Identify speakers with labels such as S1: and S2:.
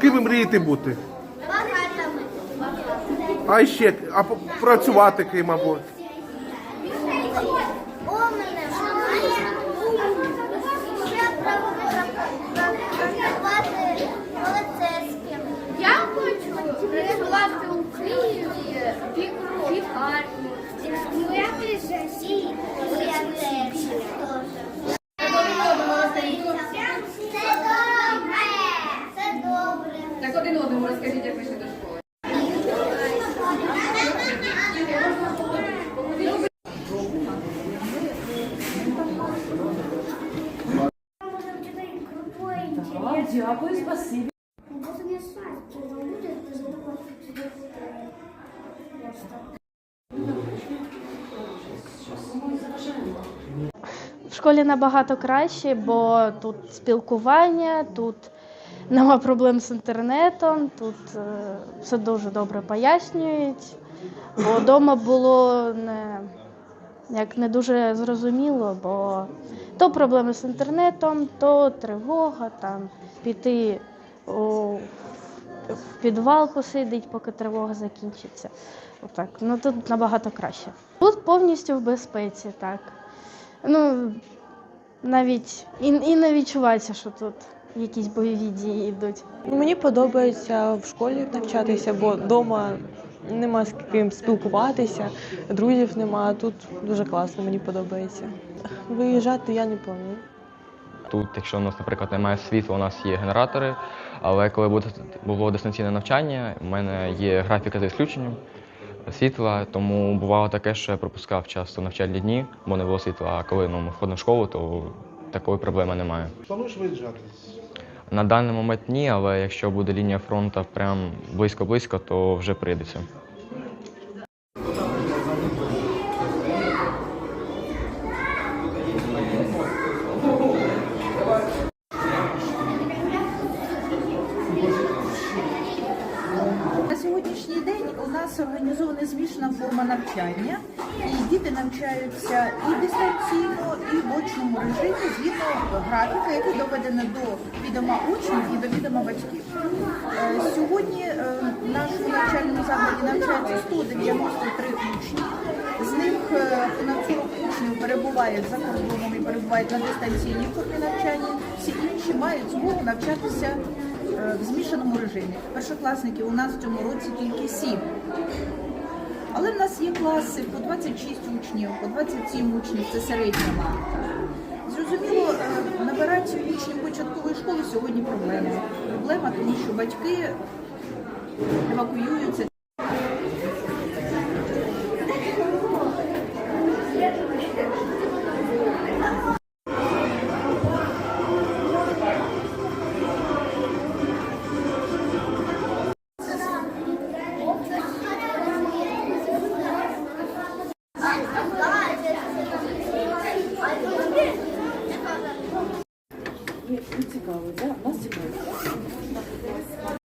S1: Ким ви мрієте бути? А ще а працювати ким або
S2: Умним. Ще працювати поліцейським.
S3: Я хочу працювати у Києві в лікарні.
S2: Ну, я теж. І я теж. Це добре. Це добре.
S3: Так один одному розкажіть, як вийшли до школи.
S4: Дякую, спасибі.
S5: В школі набагато краще, бо тут спілкування, тут нема проблем з інтернетом, тут е, все дуже добре пояснюють. Бо вдома було не, як не дуже зрозуміло, бо то проблеми з інтернетом, то тривога, там піти у, в підвал посидить, поки тривога закінчиться. Отак. Ну тут набагато краще. Тут повністю в безпеці, так. Ну, навіть і, і не відчувається, що тут якісь бойові дії йдуть.
S6: Мені подобається в школі навчатися, бо вдома нема з ким спілкуватися, друзів нема. Тут дуже класно, мені подобається. Виїжджати я не планую.
S7: Тут, якщо у нас, наприклад, немає світла, у нас є генератори, але коли буде, було дистанційне навчання, у мене є графіка за ісключенням світла, тому бувало таке, що я пропускав часто навчальні дні, бо не було світла. А коли ну, ми входимо в школу, то такої проблеми немає.
S1: плануєш виїжджати?
S7: На даний момент ні, але якщо буде лінія фронту прям близько-близько, то вже прийдеться.
S8: Сьогоднішній день у нас організована змішана форма навчання, і діти навчаються і дистанційно, і в очному режимі згідно графіка, який доведено до відома учнів і до відома батьків. Е, Сьогодні е, в нашому навчальному закладі навчається 193 учні. З них е, понад 40 учнів перебувають за кордоном і перебувають на дистанційній формі навчання. Всі інші мають змогу навчатися в змішаному режимі. Першокласників у нас в цьому році тільки сім. Але в нас є класи по 26 учнів, по 27 учнів це середня марка. Зрозуміло, е, набирати учнів початкової школи сьогодні проблема. Проблема, тому що батьки евакуюються цікаво, да? Нас цікаво.